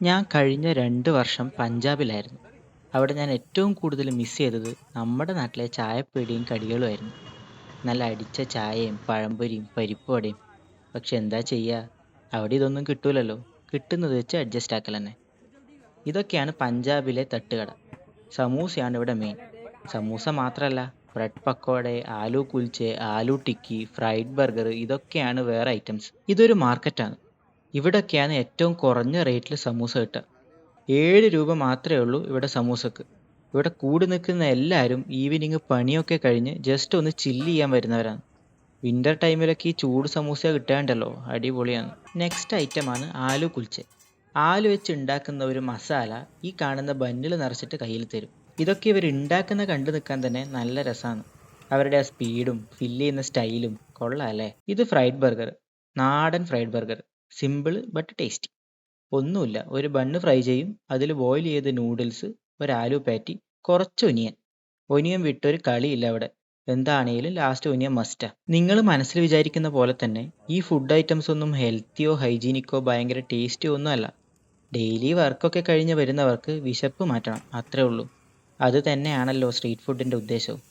ഞാൻ കഴിഞ്ഞ രണ്ട് വർഷം പഞ്ചാബിലായിരുന്നു. അവിടെ ഞാൻ ഏറ്റവും കൂടുതൽ മിസ് ചെയ്തത് നമ്മുടെ നാട്ടിലെ ചായപ്പീടികയും കടികളുമായിരുന്നു. നല്ല അടിച്ച ചായയും പഴംപൊരിയും പരിപ്പുവടയും പക്ഷെ എന്താ ചെയ്യുക അവിടെ ഇതൊന്നും കിട്ടൂലല്ലോ. കിട്ടുന്നത് വെച്ച് അഡ്ജസ്റ്റ് ആക്കൽ തന്നെ ഇതൊക്കെയാണ് പഞ്ചാബിലെ തട്ടുകട. സമൂസയാണ് ഇവിടെ മെയിൻ. സമൂസ മാത്രമല്ല bread pakoda, aloo kulche, aloo tikki, fried burger ഇതൊക്കെയാണ് വേറെ ഐറ്റംസ്. ഇതൊരു മാർക്കറ്റാണ്. ഇവിടൊക്കെയാണ് ഏറ്റവും കുറഞ്ഞ റേറ്റിൽ സമൂസ കിട്ടുക. ഏഴ് രൂപ മാത്രമേ ഉള്ളൂ ഇവിടെ സമൂസക്ക്. ഇവിടെ കൂടി നിൽക്കുന്ന എല്ലാവരും ഈവനിങ് പണിയൊക്കെ കഴിഞ്ഞ് ജസ്റ്റ് ഒന്ന് ചില്ല് ചെയ്യാൻ വരുന്നവരാണ്. വിന്റർ ടൈമിലൊക്കെ ഈ ചൂട് സമൂസ കിട്ടാണ്ടല്ലോ അടിപൊളിയാണ്. നെക്സ്റ്റ് ഐറ്റമാണ് ആലു കുൽച്ചെ. ആലു വെച്ച് ഉണ്ടാക്കുന്ന ഒരു മസാല ഈ കാണുന്ന ബന്നിൽ നിറച്ചിട്ട് കയ്യിൽ തരും. ഇതൊക്കെ ഇവർ ഉണ്ടാക്കുന്ന കണ്ടു നിൽക്കാൻ തന്നെ നല്ല രസമാണ്. അവരുടെ ആ സ്പീഡും ഫില്ല് ചെയ്യുന്ന സ്റ്റൈലും കൊള്ളാം അല്ലേ. ഇത് ഫ്രൈഡ് ബർഗർ. നാടൻ fried burger. Simple but tasty. ഒന്നുമില്ല ഒരു ബണ്ണ് ഫ്രൈ ചെയ്യും അതിൽ ബോയിൽ ചെയ്ത നൂഡിൽസ്, ഒരു ആലു പാറ്റി, കുറച്ച് ഒനിയൻ. ഒനിയൻ വിട്ടൊരു കളിയില്ല അവിടെ. എന്താണെങ്കിലും ലാസ്റ്റ് ഒനിയൻ മസ്റ്റാ. നിങ്ങൾ മനസ്സിൽ വിചാരിക്കുന്ന പോലെ തന്നെ ഈ ഫുഡ് ഐറ്റംസ് ഒന്നും ഹെൽത്തിയോ ഹൈജീനിക്കോ ഭയങ്കര ടേസ്റ്റിയോ ഒന്നും അല്ല. ഡെയിലി വർക്കൊക്കെ കഴിഞ്ഞ് വരുന്നവർക്ക് വിശപ്പ് മാറ്റണം അത്രേ ഉള്ളൂ. അത് തന്നെയാണല്ലോ സ്ട്രീറ്റ് ഫുഡിന്റെ ഉദ്ദേശവും.